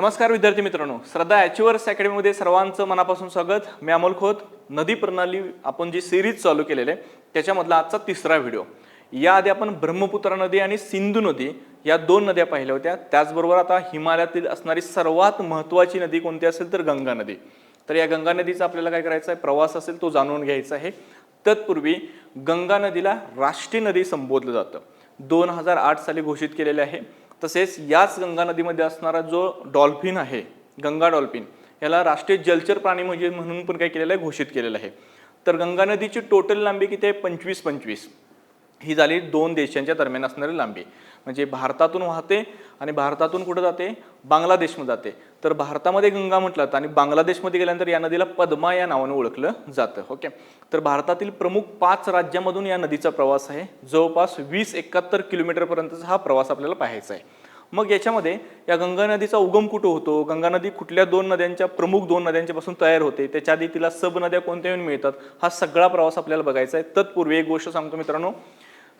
नमस्कार विद्यार्थी मित्रांनो. श्रद्धा ॲच्युअर्स अकॅडमीमध्ये सर्वांचं मनापासून स्वागत. मी अमोल खोत. नदी प्रणाली आपण जी सिरीज चालू केलेली आहे त्याच्यामधला आजचा तिसरा व्हिडिओ याआधी आपण ब्रह्मपुत्रा नदी आणि सिंधू नदी या दोन नद्या पाहिल्या होत्या. त्याचबरोबर आता हिमालयातील असणारी सर्वात महत्त्वाची नदी कोणती असेल तर गंगा नदी. तर या गंगा नदीचा आपल्याला काय करायचा आहे प्रवास असेल तो जाणून घ्यायचा आहे. तत्पूर्वी गंगा नदीला राष्ट्रीय नदी संबोधलं जातं. दोन हजार आठ साली घोषित केलेले आहे. तसेच याच गंगा नदीमध्ये असणारा जो डॉल्फिन आहे गंगा डॉल्फिन याला राष्ट्रीय जलचर प्राणी म्हणजे म्हणून पण काय केलेलं आहे घोषित केलेलं आहे. तर गंगा नदीची टोटल लांबी किती आहे? पंचवीस पंचवीस. ही झाली दोन देशांच्या दरम्यान असणारी लांबी. म्हणजे भारतातून वाहते आणि भारतातून कुठं जाते? बांगलादेशमध्ये जाते. तर भारतामध्ये गंगा म्हटलं तर आणि बांगलादेशमध्ये गेल्यानंतर या नदीला पद्मा या नावानं ओळखलं जातं. ओके? तर भारतातील प्रमुख पाच राज्यामधून या नदीचा प्रवास आहे. जवळपास वीस एकाहत्तर किलोमीटरपर्यंतचा हा प्रवास आपल्याला पाहायचा आहे. मग याच्यामध्ये या गंगा नदीचा उगम कुठं होतो? गंगा नदी कुठल्या दोन नद्यांच्या प्रमुख दोन नद्यांच्यापासून तयार होते? त्याच्या आधी तिला सब नद्या कोणत्या येऊन मिळतात? हा सगळा प्रवास आपल्याला बघायचा आहे. तत्पूर्वी एक गोष्ट सांगतो मित्रांनो.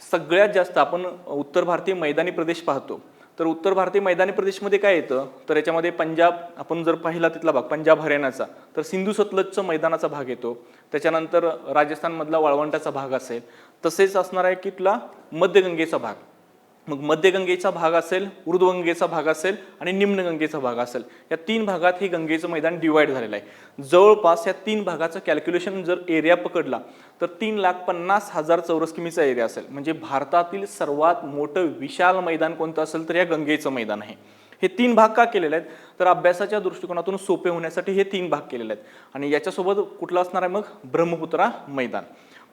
सगळ्यात जास्त आपण उत्तर भारतीय मैदानी प्रदेश पाहतो. तर उत्तर भारतीय मैदानी प्रदेशमध्ये काय येतं? तर याच्यामध्ये पंजाब आपण जर पाहिला तिथला भाग पंजाब हरियाणाचा तर सिंधू सतलजचा मैदानाचा भाग येतो. त्याच्यानंतर राजस्थानमधला वाळवंटाचा भाग असेल. तसेच असणार आहे की कितला मध्यगंगेचा भाग. मग मध्यगंगेचा भाग असेल ऊर्ध्वगंगेचा भाग असेल आणि निम्नगंगेचा भाग असेल. या तीन भागात हे गंगेचं मैदान डिवाईड झालेलं आहे. जवळपास या तीन भागाचं कॅल्क्युलेशन जर एरिया पकडला तर तीन लाख पन्नास हजार चौरस किमीचा एरिया असेल. म्हणजे भारतातील सर्वात मोठं विशाल मैदान कोणतं असेल तर या गंगेचं मैदान आहे. हे तीन भाग का केलेले आहेत? तर अभ्यासाच्या दृष्टिकोनातून सोपे होण्यासाठी हे तीन भाग केलेले आहेत. आणि याच्यासोबत कुठला असणार आहे मग? ब्रह्मपुत्रा मैदान.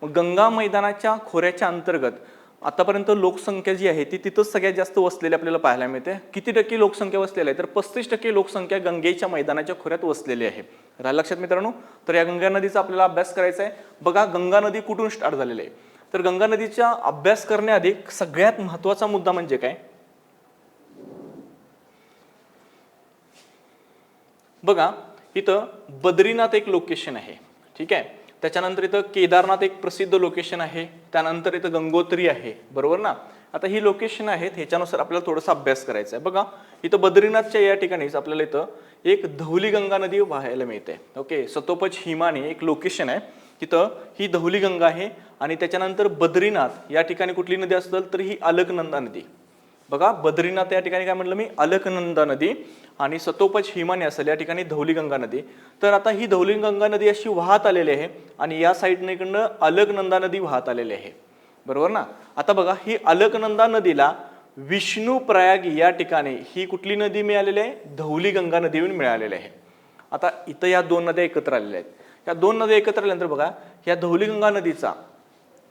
मग गंगा मैदानाच्या खोऱ्याच्या अंतर्गत आतापर्यंत लोकसंख्या जी आहे ती तिथंच सगळ्यात जास्त वसलेली आपल्याला पाहायला मिळते. किती टक्के लोकसंख्या वसलेली आहे? तर पस्तीस टक्के लोकसंख्या गंगेच्या मैदानाच्या खोऱ्यात वसलेली आहे. राहिलं लक्षात मित्रांनो तर या गंगा नदीचा आपल्याला अभ्यास करायचा आहे. बघा गंगा नदी कुठून स्टार्ट झालेली आहे? तर गंगा नदीचा अभ्यास करण्याआधी सगळ्यात महत्त्वाचा मुद्दा म्हणजे काय? बघा इथं बद्रीनाथ एक लोकेशन आहे. ठीक आहे? त्याच्यानंतर इथं केदारनाथ एक प्रसिद्ध लोकेशन आहे. त्यानंतर इथं गंगोत्री आहे. बरोबर ना? आता ही लोकेशन आहेत ह्याच्यानुसार आपल्याला थोडासा अभ्यास करायचा आहे. बघा इथं बद्रीनाथच्या या ठिकाणीच आपल्याला इथं एक धौली गंगा नदी पाहायला मिळते. ओके सतोपच हिमानी एक लोकेशन आहे. तिथं ही धौली गंगा आहे आणि त्याच्यानंतर बद्रीनाथ या ठिकाणी कुठली नदी असेल तर ही अलकनंदा नदी. बघा बद्रीनाथ या ठिकाणी काय म्हटलं मी? अलकनंदा नदी आणि सतोपच हिमानी असेल या ठिकाणी धौलीगंगा नदी. तर आता ही धौलीगंगा नदी अशी वाहत आलेली आहे आणि या साईडने इकडनं अलकनंदा नदी वाहत आलेली आहे. बरोबर ना? आता बघा ही अलकनंदा नदीला विष्णू प्रयाग या ठिकाणी ही कुठली नदी मिळालेली आहे? धौलीगंगा नदीवरून मिळालेली आहे. आता इथं या दोन नद्या एकत्र आलेल्या आहेत. या दोन नद्या एकत्र आल्यानंतर बघा या धौलीगंगा नदीचा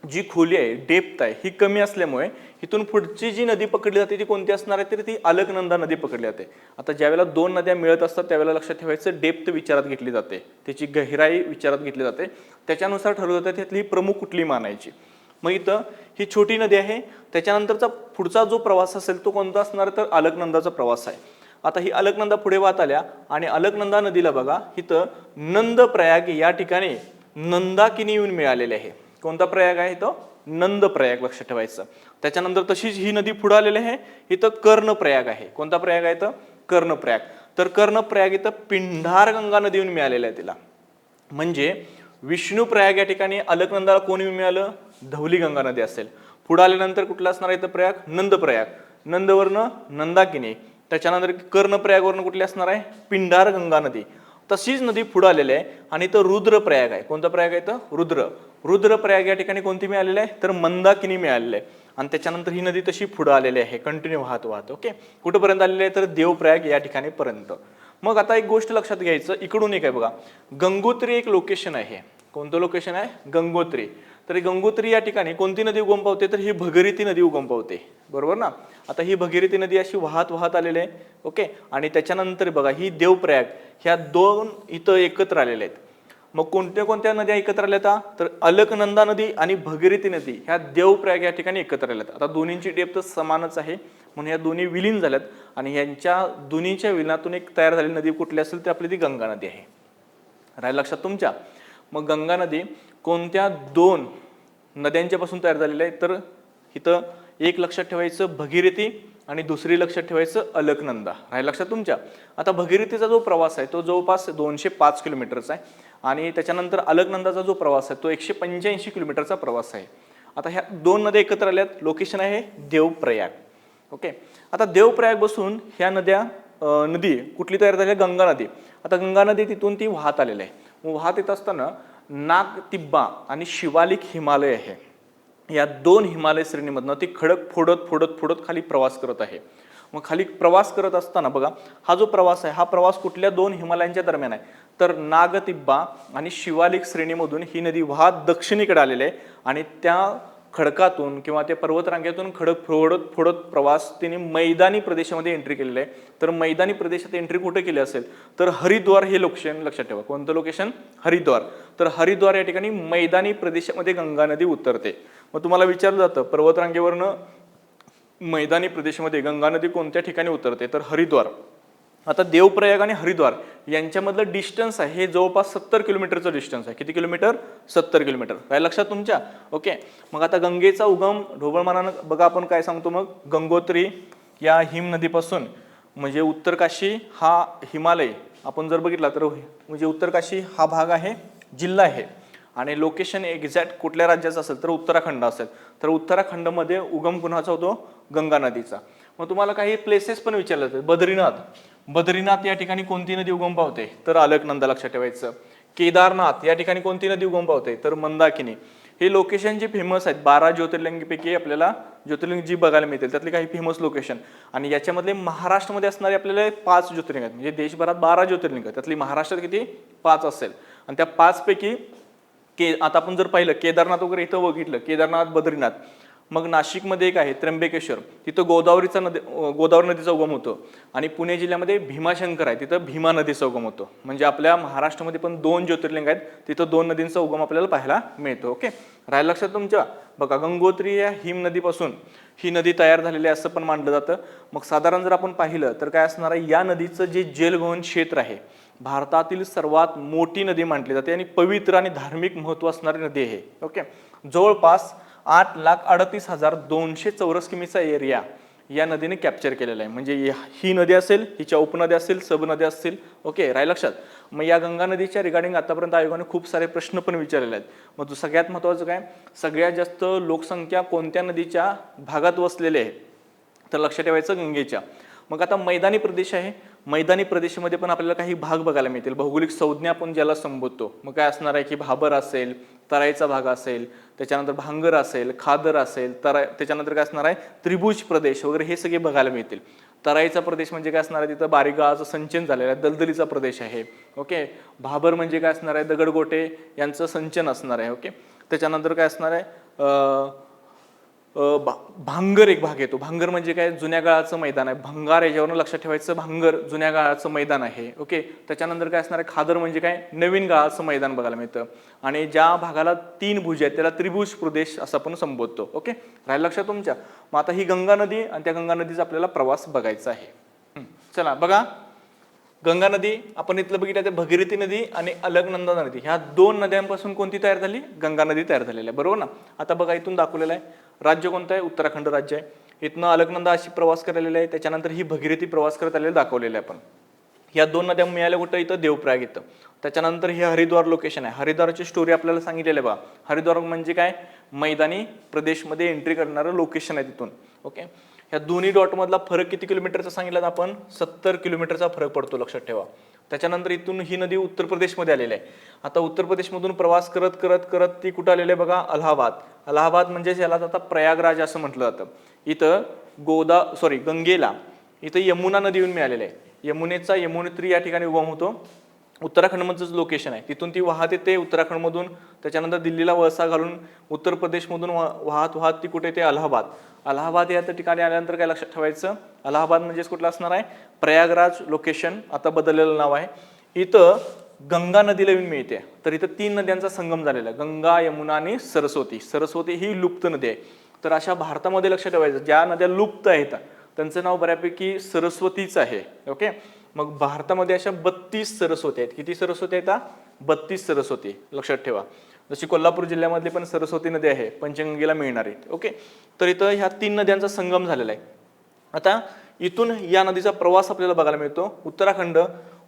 जी खोली आहे डेप्थ आहे ही कमी असल्यामुळे इथून पुढची जी नदी पकडली जाते ती कोणती असणार आहे तर ती अलकनंदा नदी पकडली जाते. आता ज्यावेळेला दोन नद्या मिळत असतात त्यावेळेला लक्षात ठेवायचं डेप्थ विचारात घेतली जाते. त्याची गहिराई विचारात घेतली जाते. त्याच्यानुसार ठरवलं जातं त्यातली प्रमुख कुठली मानायची मग इथं ही छोटी नदी आहे त्याच्यानंतरचा पुढचा जो प्रवास असेल तो कोणता असणार तर अलकनंदाचा प्रवास आहे. आता ही अलकनंदा पुढे वाहत आल्या आणि अलकनंदा नदीला बघा इथं नंद प्रयाग या ठिकाणी नंदाकिनी येऊन मिळालेले आहे. कोणता प्रयाग आहे? तो नंद प्रयाग लक्षात ठेवायचं. त्याच्यानंतर तशीच ही नदी पुढे आलेली आहे. इथं कर्ण प्रयाग आहे. कोणता प्रयाग आहे तर कर्णप्रयाग तर कर्णप्रयाग इथं पिंढार गंगा नदी येऊन मिळालेलं आहे तिला. म्हणजे विष्णू प्रयाग या ठिकाणी अलकनंदाला कोण येऊन मिळालं? धवली गंगा नदी असेल. पुढे आल्यानंतर कुठलं असणार आहे इथं प्रयाग? नंदप्रयाग नंदवरनं नंदाकिनी. त्याच्यानंतर कर्णप्रयागवरनं कुठली असणार आहे? पिंढार गंगा नदी. तशीच नदी पुढे आलेली आहे आणि इथं रुद्र प्रयाग आहे. कोणता प्रयाग आहे तर रुद्र. रुद्र प्रयाग या ठिकाणी कोणती मिळालेली आहे? तर मंदाकिनी मिळालेली आहे. आणि त्याच्यानंतर ही नदी तशी पुढे आलेली आहे. कंटिन्यू वाहत वाहत ओके कुठंपर्यंत आलेली आहे? तर देवप्रयाग या ठिकाणी पर्यंत मग आता एक गोष्ट लक्षात घ्यायचं. इकडून एक आहे बघा. गंगोत्री एक लोकेशन आहे. कोणतं लोकेशन आहे? गंगोत्री. तर गंगोत्री या ठिकाणी कोणती नदी उगम पावते तर ही भगीरथी नदी उगम पावते बरोबर ना? आता ही भगीरथी नदी अशी वाहत वाहत आलेली आहे. ओके? आणि त्याच्यानंतर बघा ही देवप्रयाग ह्या दोन इथं एकत्र आलेल्या आहेत. मग कोणत्या कोणत्या नद्या एकत्र आल्या आता? तर अलकनंदा नदी आणि भगीरथी नदी ह्या देवप्रयाग या ठिकाणी एकत्र आल्यात. आता दोन्हींची डेप्थ समानच आहे. म्हणून या दोन्ही विलीन झाल्यात. आणि ह्यांच्या दोन्हीच्या विलीनातून एक तयार झालेली नदी कुठली असेल तर आपली ती गंगा नदी आहे. राहील लक्षात तुमच्या? मग गंगा नदी कोणत्या दोन नद्यांच्यापासून तयार झालेलं आहे? तर इथं एक लक्षात ठेवायचं भगीरथी आणि दुसरी लक्षात ठेवायचं अलकनंदा. राहील लक्षात तुमच्या? आता भगीरथीचा जो प्रवास आहे तो जवळपास दोनशे पाच किलोमीटरचा आहे. आणि त्याच्यानंतर अलकनंदाचा जो प्रवास आहे तो एकशे पंच्याऐंशी किलोमीटरचा प्रवास आहे. आता ह्या दोन नद्या एकत्र आल्यात. लोकेशन आहे देवप्रयाग. ओके आता देवप्रयाग बसून ह्या नद्या नदी कुठली तयार झाली आहे? गंगा नदी. आता गंगा नदी तिथून ती वाहत आलेली आहे. मग वाहत येत असताना नाग तिब्बा आणि शिवालिक हिमालय आहे. या दोन हिमालय श्रेणीमधनं ती खडक फोडत फोडत फोडत खाली प्रवास करत आहे. मग खाली प्रवास करत असताना बघा हा जो प्रवास आहे हा प्रवास कुठल्या दोन हिमालयांच्या दरम्यान आहे? तर नागतिब्बा आणि शिवालिक श्रेणीमधून ही नदी वाहत दक्षिणेकडे आलेली आहे आणि त्या खडकातून किंवा त्या पर्वतरांगेतून खडक फोडत फोडत प्रवास तिने मैदानी प्रदेशामध्ये एंट्री केलेली आहे. तर मैदानी प्रदेशात एंट्री कुठे केली असेल? तर हरिद्वार हे लोकेशन लक्षात ठेवा. कोणतं लोकेशन हरिद्वार. तर हरिद्वार या ठिकाणी मैदानी प्रदेशामध्ये गंगा नदी उतरते. मग तुम्हाला विचारलं जातं पर्वतरांगेवरनं मैदानी प्रदेशामध्ये गंगा नदी कोणत्या ठिकाणी उतरते? तर हरिद्वार. आता देवप्रयाग आणि हरिद्वार यांच्यामधलं डिस्टन्स आहे हे जवळपास सत्तर किलोमीटरचं डिस्टन्स आहे. किती किलोमीटर? सत्तर किलोमीटर. काय लक्षात तुमच्या? ओके. मग आता गंगेचा उगम ढोबळमानानं बघा आपण काय सांगतो मग. गंगोत्री या हिम नदीपासून म्हणजे उत्तर काशी हा हिमालय. आपण जर बघितला तर म्हणजे उत्तर काशी हा भाग आहे जिल्हा आहे. आणि लोकेशन एक्झॅक्ट कुठल्या राज्याचं असेल तर उत्तराखंड असेल. तर उत्तराखंडमध्ये उगम कुणाचा होतो? गंगा नदीचा. मग तुम्हाला काही प्लेसेस पण विचारले जातात बद्रीनाथ. बद्रीनाथ या ठिकाणी कोणती नदी उगम पावते तर अलकनंदा लक्षात ठेवायचं. केदारनाथ या ठिकाणी कोणती नदी उगम पावते तर मंदाकिनी. हे लोकेशन जे फेमस आहेत बारा ज्योतिर्लिंगपैकी आपल्याला ज्योतिर्लिंग जी बघायला मिळतील त्यातले काही फेमस लोकेशन आणि याच्यामधले महाराष्ट्रामध्ये असणारे आपल्याला पाच ज्योतिर्लिंग आहेत. म्हणजे देशभरात बारा ज्योतिर्लिंग आहेत. त्यातली महाराष्ट्रात किती? पाच असेल. आणि त्या पाचपैकी के आता आपण जर पाहिलं केदारनाथ वगैरे इथं बघितलं केदारनाथ बद्रीनाथ. मग नाशिकमध्ये एक आहे त्र्यंबकेश्वर. तिथं गोदावरीचा नदी गोदावरी नदीचा उगम होतो. आणि पुणे जिल्ह्यामध्ये भीमाशंकर आहे तिथं भीमा नदीचा उगम होतो. म्हणजे आपल्या महाराष्ट्रामध्ये पण दोन ज्योतिर्लिंग आहेत तिथं दोन नदींचा उगम आपल्याला पाहायला मिळतो ओके? राहिलं लक्षात तुमच्या? बघा गंगोत्री या हिम नदीपासून ही नदी तयार झालेली आहे असं पण मानलं जातं. मग साधारण जर आपण पाहिलं तर काय असणार आहे या नदीचं जे जलभवन क्षेत्र आहे भारतातील सर्वात मोठी नदी मानली जाते आणि पवित्र आणि धार्मिक महत्त्व असणारी नदी आहे ओके? जवळपास आठ लाख अडतीस हजार दोनशे चौरस किमीचा एरिया या नदीने कॅप्चर केलेला आहे. म्हणजे ही नदी असेल हिच्या उपनद्या असतील सबनद्या असतील ओके राय लक्षात? मग या गंगा नदीच्या रिगार्डिंग आतापर्यंत आयोगाने खूप सारे प्रश्न पण विचारलेले आहेत. मग सगळ्यात महत्त्वाचं काय? सगळ्यात जास्त लोकसंख्या कोणत्या नदीच्या भागात वसलेली आहे? तर लक्षात ठेवायचं गंगेच्या. मग आता मैदानी प्रदेश आहे. मैदानी प्रदेशामध्ये पण आपल्याला काही भाग बघायला मिळतील. भौगोलिक संज्ञा आपण ज्याला संबोधतो मग काय असणार आहे की भाबर असेल तराईचा भाग असेल त्याच्यानंतर भांगर असेल खादर असेल तराई त्याच्यानंतर काय असणार आहे? त्रिभुज प्रदेश वगैरे हे सगळे बघायला मिळतील. तराईचा प्रदेश म्हणजे काय असणार आहे? तिथं बारीगाळाचं संचन झालेलं आहे दलदलीचा प्रदेश आहे. ओके? भाबर म्हणजे काय असणार आहे? दगडगोटे यांचं संचन असणार आहे. ओके? त्याच्यानंतर काय असणार आहे? भा- भांगर एक भाग येतो. भांगर म्हणजे काय? जुन्या काळाचं मैदान आहे. भंगार याच्यावरनं लक्षात ठेवायचं भांगर जुन्या काळाचं मैदान आहे. ओके? त्याच्यानंतर काय असणार आहे? खादर म्हणजे काय? नवीन काळाचं मैदान बघायला मिळतं. आणि ज्या भागाला तीन भुज आहेत त्याला त्रिभुज प्रदेश असं आपण संबोधतो. ओके? राहिलं लक्षात तुमच्या? मग आता ही गंगा नदी आणि त्या गंगा नदीचा आपल्याला प्रवास बघायचा आहे. चला बघा. गंगा नदी आपण इथलं बघितलं तर भगीरथी नदी आणि अलगनंदा नदी. ह्या दोन नद्यांपासून कोणती तयार झाली? गंगा नदी तयार झालेली आहे. बरोबर ना? आता बघा इथून दाखवलेलं आहे. राज्य कोणतं आहे? उत्तराखंड राज्य आहे. इथनं अलकनंदा अशी प्रवास करालेला आहे. त्याच्यानंतर ही भगीरथी प्रवास करत आलेलं दाखवलेलं आहे आपण. या दोन नद्या मिळाल्या कुठं? इथं देवप्रयाग इथं. त्याच्यानंतर हे हरिद्वार लोकेशन आहे. हरिद्वारची स्टोरी आपल्याला सांगितलेली आहे बा. हरिद्वार म्हणजे काय? मैदानी प्रदेशमध्ये एंट्री करणारं लोकेशन आहे तिथून. ओके ह्या दोन्ही डॉटमधला फरक किती किलोमीटरचा सांगितला तर आपण? सत्तर किलोमीटरचा फरक पडतो लक्षात ठेवा. त्याच्यानंतर इथून ही नदी उत्तर प्रदेशमध्ये आलेली आहे. आता उत्तर प्रदेशमधून प्रवास करत करत करत ती कुठं आलेली आहे बघा? अलाहाबाद. अलाहाबाद म्हणजेच याला आता प्रयागराज असं म्हटलं जातं. इथं गोदा सॉरी गंगेला. इथं यमुना नदी येऊन मिळालेली आहे. यमुनेचा यमुनेत्री या ठिकाणी उगम होतो. उत्तराखंडमधचं लोकेशन आहे. तिथून ती वाहत येते उत्तराखंडमधून त्याच्यानंतर दिल्लीला वळसा घालून उत्तर प्रदेशमधून वा- वाहत वाहत ती कुठे येते? अलाहाबाद. अलाहाबाद या ठिकाणी आल्यानंतर काय लक्षात ठेवायचं? अलाहाबाद म्हणजेच कुठलं असणार आहे? प्रयागराज लोकेशन आता बदललेलं नाव आहे. इथं गंगा नदीला येऊन मिळते. तर इथं तीन नद्यांचा संगम झालेला आहे. गंगा यमुना आणि सरस्वती. सरस्वती ही लुप्त नदी आहे. तर अशा भारतामध्ये लक्षात ठेवायचं ज्या नद्या लुप्त आहेत त्यांचं नाव बऱ्यापैकी सरस्वतीच आहे. ओके? मग भारतामध्ये अशा बत्तीस सरस्वती आहेत. किती सरस्वती आहेत बत्तीस सरस्वती. लक्षात ठेवा. जशी कोल्हापूर जिल्ह्यामधली पण सरस्वती नदी आहे पंचगंगेला मिळणारी ओके तर इथं ह्या तीन नद्यांचा संगम झालेला आहे. आता इथून या नदीचा प्रवास आपल्याला बघायला मिळतो. उत्तराखंड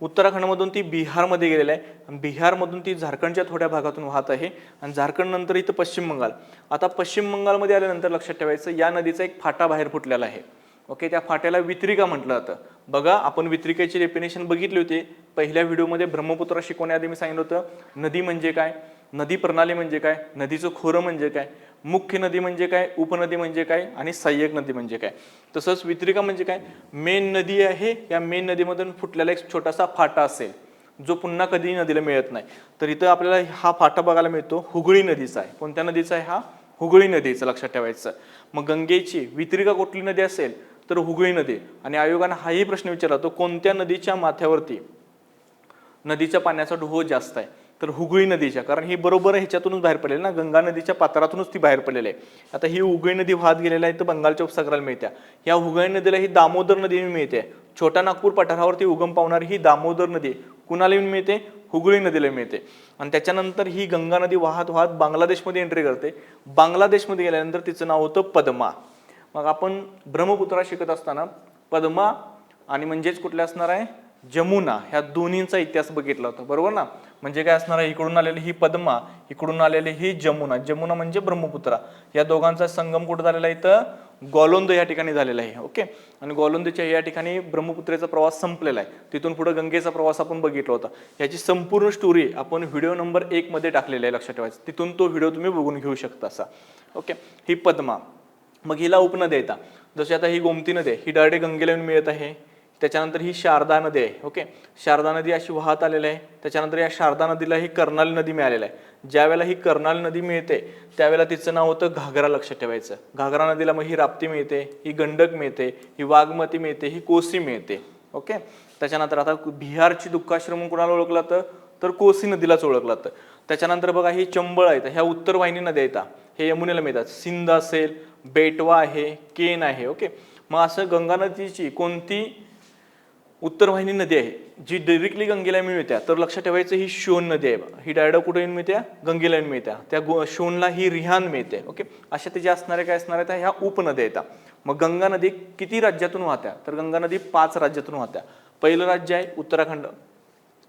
उत्तराखंडमधून ती बिहारमध्ये गेलेली आहे. आणि बिहारमधून ती झारखंडच्या थोड्या भागातून वाहत आहे. आणि झारखंड नंतर इथं पश्चिम बंगाल. आता पश्चिम बंगालमध्ये आल्यानंतर लक्षात ठेवायचं या नदीचा एक फाटा बाहेर फुटलेला आहे. ओके त्या फाट्याला वित्रिका म्हटलं जातं. बघा आपण वित्रिकेचे डेफिनेशन बघितली होती. पहिल्या व्हिडिओमध्ये ब्रह्मपुत्र शिकवण्याआधी मी सांगितलं होतं नदी म्हणजे काय? नदी प्रणाली म्हणजे काय? नदीचं खोरं म्हणजे काय? मुख्य नदी म्हणजे काय? उपनदी म्हणजे काय? आणि सहाय्यक नदी म्हणजे काय? तसंच वित्रिका म्हणजे काय? मेन नदी आहे या मेन नदीमधून फुटलेला एक छोटासा फाटा असेल जो पुन्हा कधीही नदीला मिळत नाही. तर इथं आपल्याला हा फाटा बघायला मिळतो हुगळी नदीचा आहे. कोणत्या नदीचा आहे हा? हुगळी नदीचा लक्षात ठेवायचं. मग गंगेची वित्रिका कुठली नदी असेल? तर हुगळी नदी. आणि आयोगानं हाही प्रश्न विचारला तो कोणत्या नदीच्या माथ्यावरती? नदीच्या पाण्याचा डोहो जास्त आहे. तर हुगळी नदीच्या कारण ही बरोबर ह्याच्यातूनच बाहेर पडलेली ना गंगा नदीच्या पात्रातूनच ती बाहेर पडलेली आहे. आता ही हुगळी नदी वाहत गेलेली आहे तर बंगालच्या उपसागराला मिळते. या हुगळी नदीला ही दामोदर नदी मिळते. छोटा नागपूर पठारावरती उगम पावणारी ही दामोदर नदी कुणाला मिळते? हुगळी नदीला मिळते. आणि त्याच्यानंतर ही गंगा नदी वाहत वाहत बांगलादेशमध्ये एंट्री करते. बांगलादेशमध्ये गेल्यानंतर तिचं नाव होतं पद्मा. मग आपण ब्रह्मपुत्रा शिकत असताना पद्मा आणि म्हणजेच कुठल्या असणार आहे? जमुना. ह्या दोन्हींचा इतिहास बघितला होता. बरोबर ना? म्हणजे काय असणार आहे? इकडून आलेली ही पद्मा इकडून आलेली ही जमुना. जमुना म्हणजे ब्रह्मपुत्रा. या दोघांचा संगम कुठं झालेला आहे इथं? गोलोंद या ठिकाणी झालेला आहे. ओके? आणि गोलोंदच्या या ठिकाणी ब्रह्मपुत्रेचा प्रवास संपलेला आहे. तिथून पुढे गंगेचा प्रवास आपण बघितला होता. याची संपूर्ण स्टोरी आपण व्हिडिओ नंबर एकमध्ये टाकलेला टाकलेली आहे लक्षात ठेवायचं. तिथून तो व्हिडिओ तुम्ही बघून घेऊ शकता असा. ओके? ही पद्मा. मग हिला उपनदी येतात जशी आता ही गोमती नदी आहे ही डायरेक्ट गंगेला येऊन मिळत आहे. त्याच्यानंतर ही शारदा नदी आहे ओके? शारदा नदी अशी वाहत आलेली आहे. त्याच्यानंतर या शारदा नदीला ही कर्नाली नदी मिळालेली आहे. ज्यावेळेला ही कर्नाली नदी मिळते त्यावेळेला तिचं नाव होतं घागरा लक्षात ठेवायचं. घागरा नदीला मग ही राप्ती मिळते ही गंडक मिळते ही वाघमती मिळते ही कोसी मिळते ओके? त्याच्यानंतर आता बिहारची दुःखाश्रम कुणाला ओळखलं तर तर कोसी नदीलाच ओळखलं जातं. त्याच्यानंतर बघा ही चंबळ आहेत ह्या उत्तर वाहिनी नद्या येतात हे यमुनेला मिळतात. सिंध असेल बेटवा आहे केन आहे ओके? मग असं गंगा नदीची कोणती उत्तर वाहिनी नदी आहे जी डायरेक्टली गंगेला मिळत्या तर लक्षात ठेवायचं ही शोन नदी आहे ही डायरेक्ट कुठे येऊन मिळत्या गंगेला येऊन मिळत्या त्या गो शोनला ही रिहान मिळते ओके? अशा त्याच्या असणाऱ्या काय असणाऱ्या त्या ह्या उपनद्या येतात मग गंगा नदी किती राज्यातून वाहत्या? तर गंगा नदी पाच राज्यातून वाहत्या. पहिलं राज्य आहे उत्तराखंड.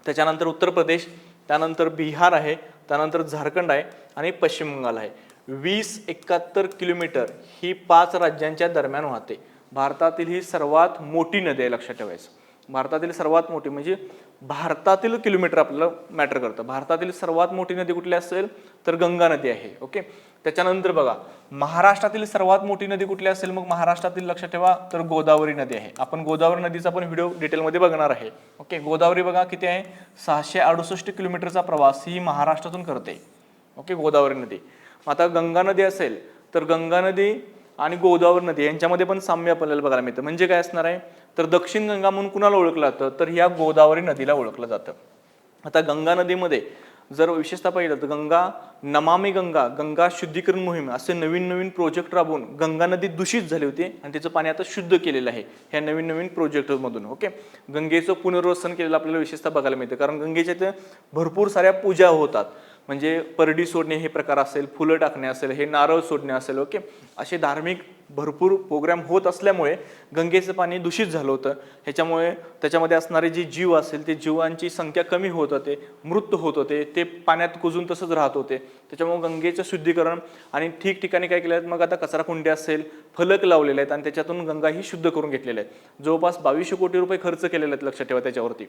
त्याच्यानंतर उत्तर प्रदेश त्यानंतर बिहार आहे त्यानंतर झारखंड आहे आणि पश्चिम बंगाल आहे. वीस एकाहत्तर किलोमीटर ही पाच राज्यांच्या दरम्यान वाहते. भारतातील ही सर्वात मोठी नदी आहे लक्षात ठेवायचं. भारतातील सर्वात मोठी म्हणजे भारतातील किलोमीटर आपल्याला मॅटर करतं. भारतातील सर्वात मोठी नदी कुठली असेल तर गंगा नदी आहे ओके त्याच्यानंतर बघा महाराष्ट्रातील सर्वात मोठी नदी कुठली असेल? मग महाराष्ट्रातील लक्षात ठेवा तर गोदावरी नदी आहे. आपण गोदावरी नदीचा पण व्हिडिओ डिटेलमध्ये बघणार आहे ओके गोदावरी बघा किती आहे? सहाशे अडुसष्ट किलोमीटरचा प्रवास ही महाराष्ट्रातून करते ओके गोदावरी नदी. मग आता गंगा नदी असेल तर गंगा नदी आणि गोदावरी नदी यांच्यामध्ये पण साम्य आपल्याला बघायला मिळतं. म्हणजे काय असणार आहे? तर दक्षिण गंगा म्हणून कुणाला ओळखलं जातं? तर ह्या गोदावरी नदीला ओळखलं जातं. आता गंगा नदीमध्ये जर विशेषतः पाहिलं तर गंगा नमामी गंगा गंगा शुद्धीकरण मोहीम असे नवीन नवीन प्रोजेक्ट राबवून गंगा नदी दूषित झाली होती आणि तिचं पाणी आता शुद्ध केलेलं आहे ह्या नवीन नवीन प्रोजेक्टमधून ओके? गंगेचं पुनर्वसन केलेलं आपल्याला विशेषतः बघायला मिळतं. कारण गंगेच्या इथे भरपूर साऱ्या पूजा होतात. म्हणजे परडी सोडणे हे प्रकार असेल फुलं टाकणे असेल हे नारळ सोडणे असेल ओके? असे धार्मिक भरपूर प्रोग्राम होत असल्यामुळे गंगेचं पाणी दूषित झालं होतं. ह्याच्यामुळे त्याच्यामध्ये असणारे जे जीव असेल ते जीवांची संख्या कमी होत होते मृत होत होते ते पाण्यात कुजून तसंच राहत होते. त्याच्यामुळे गंगेचं शुद्धीकरण आणि ठिकठिकाणी काय केलं आहेत? मग आता कचरा कुंडे असेल फलक लावलेले आहेत आणि त्याच्यातून गंगा ही शुद्ध करून घेतलेल्या आहेत. जवळपास बावीसशे कोटी रुपये खर्च केलेले आहेत लक्षात ठेवा त्याच्यावरती.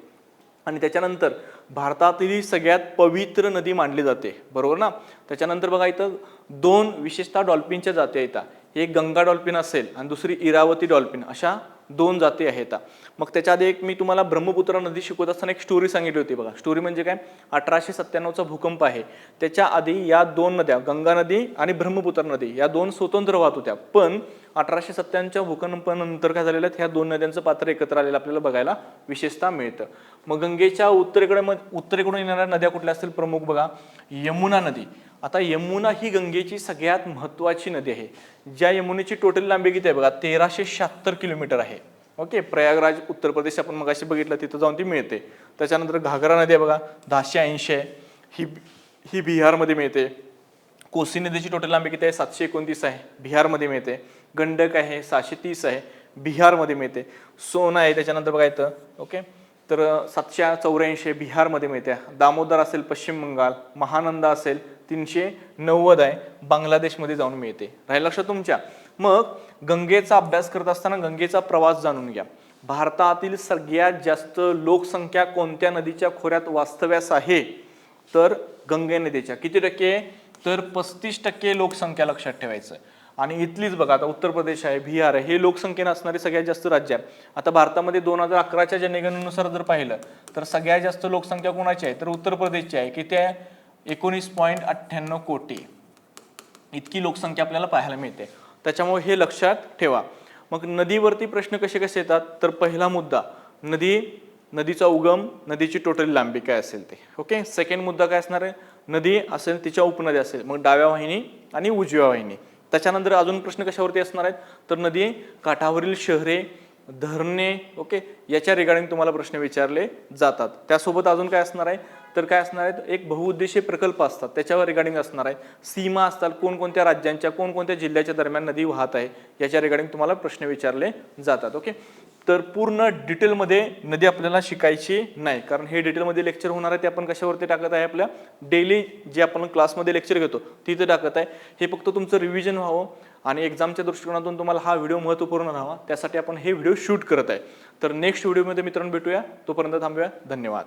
आणि त्याच्यानंतर भारतातील ही सगळ्यात पवित्र नदी मानली जाते. बरोबर ना? त्याच्यानंतर बघा इथं दोन विशेषतः डॉल्फिनच्या जाती येतात एक गंगा डॉल्फिन असेल आणि दुसरी इरावती डॉल्फिन. अशा दोन जाती आहेत. मग त्याच्या आधी एक मी तुम्हाला ब्रह्मपुत्रा नदी शिकवत असताना एक स्टोरी सांगितली होती बघा. स्टोरी म्हणजे काय? अठराशे सत्त्याण्णवचा भूकंप आहे. त्याच्या आधी या दोन नद्या गंगा नदी आणि ब्रह्मपुत्रा नदी या दोन स्वतंत्र वाहत होत्या. पण अठराशे सत्त्याण्णवच्या भूकंपानंतर काय झालेलं? ह्या दोन नद्यांचं पात्र एकत्र आलेलं आपल्याला बघायला विशेषतः मिळतं. मग गंगेच्या उत्तरेकडे मग उत्तरेकडून येणाऱ्या नद्या कुठल्या असतील? प्रमुख बघा यमुना नदी. आता यमुना ही गंगेची सगळ्यात महत्त्वाची नदी आहे. ज्या यमुनेची टोटल लांबी किती आहे बघा? तेराशे शहात्तर किलोमीटर आहे. ओके? प्रयागराज उत्तर प्रदेश आपण मगाशी बघितलं तिथं जाऊन ती मिळते. त्याच्यानंतर घागरा नदी आहे बघा दहाशे ऐंशी आहे. ही ही बिहारमध्ये मिळते. कोसी नदीची टोटल लांबी किती आहे? सातशे एकोणतीस आहे. बिहारमध्ये मिळते. गंडक आहे सहाशे तीस आहे. बिहारमध्ये मिळते. सोन आहे त्याच्यानंतर बघा इथं. ओके? तर सातशे चौऱ्याऐंशी आहे बिहारमध्ये मिळते. दामोदर असेल पश्चिम बंगाल महानंदा असेल तीनशे नव्वद आहे बांगलादेशमध्ये जाऊन मिळते. राहील लक्षात तुमच्या? मग गंगेचा अभ्यास करत असताना गंगेचा प्रवास जाणून घ्या. भारतातील सगळ्यात जास्त लोकसंख्या कोणत्या नदीच्या खोऱ्यात वास्तव्यास आहे? तर गंगे नदीच्या. किती टक्के? तर पस्तीस टक्के लोकसंख्या लक्षात ठेवायचं. आणि इथलीच बघा आता उत्तर प्रदेश आहे बिहार आहे हे लोकसंख्येनं असणारे सगळ्यात जास्त राज्य आहे. आता भारतामध्ये दोन हजार अकराच्या जनगणनेनुसार जर पाहिलं तर सगळ्यात जास्त लोकसंख्या कोणाची आहे? तर उत्तर प्रदेशची आहे. किती आहे? एकोणीस पॉईंट अठ्ठ्याण्णव कोटी. इतकी लोकसंख्या आपल्याला पाहायला मिळते. त्याच्यामुळे हे लक्षात ठेवा. मग नदीवरती प्रश्न कसे कसे येतात? तर पहिला मुद्दा नदी नदीचा उगम नदीची टोटल लांबी काय असेल ते? ओके सेकंड मुद्दा काय असणार आहे? नदी असेल तिच्या उपनदी असेल. मग डाव्या वाहिनी आणि उजव्या वाहिनी. त्याच्यानंतर अजून प्रश्न कशावरती असणार आहेत? तर नदी काठावरील शहरे धरणे ओके याच्या रिगार्डिंग तुम्हाला प्रश्न विचारले जातात. त्यासोबत अजून काय असणार आहे? तर काय असणार आहेत? एक बहुउद्देशीय प्रकल्प असतात. त्याच्यावर रिगार्डिंग असणार आहे. सीमा असतात कोणकोणत्या राज्यांच्या कोणकोणत्या जिल्ह्याच्या दरम्यान नदी वाहत आहे याच्या रिगार्डिंग तुम्हाला प्रश्न विचारले जातात ओके तर पूर्ण डिटेलमध्ये नदी आपल्याला शिकायची नाही. कारण हे डिटेलमध्ये लेक्चर होणार आहे ते आपण कशावरती टाकत आहे आपल्या? डेली जे आपण क्लासमध्ये लेक्चर घेतो तिथे टाकत आहे. हे फक्त तुमचं रिव्हिजन व्हावं आणि एक्झामच्या दृष्टिकोनातून तुम्हाला हा व्हिडिओ महत्त्वपूर्ण राहावा. त्यासाठी आपण हे व्हिडिओ शूट करत आहे. तर नेक्स्ट व्हिडिओमध्ये मित्रांनो भेटूया. तोपर्यंत थांबूया. धन्यवाद.